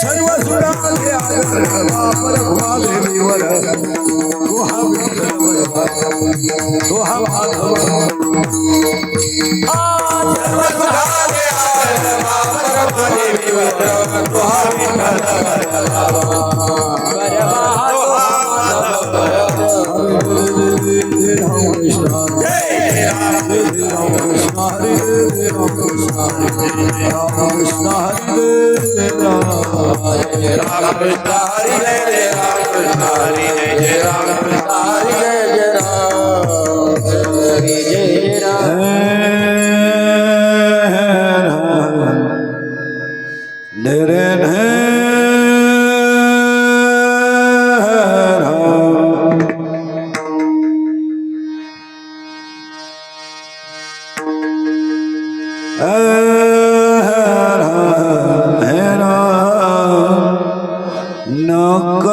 सर्व सुडाले आले Hare Krishna Hare Krishna Krishna Krishna Hare Hare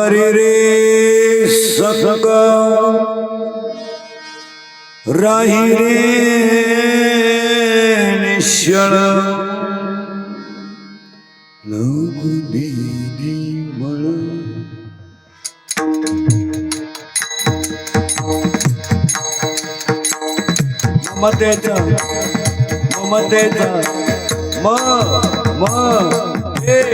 हरिरे सक राही रे निश्चण Mother, Mother, Mother, Mother, Mother, Mother, Mother,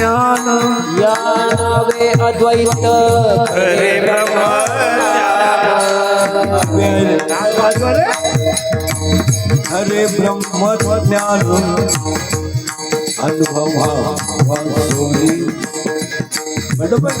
ज्ञान. या नावे अद्वैत. खरे ब्रह्म. खरे ब्रह्म ज्ञान. अनुभवा बडबड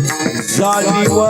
Zaliwa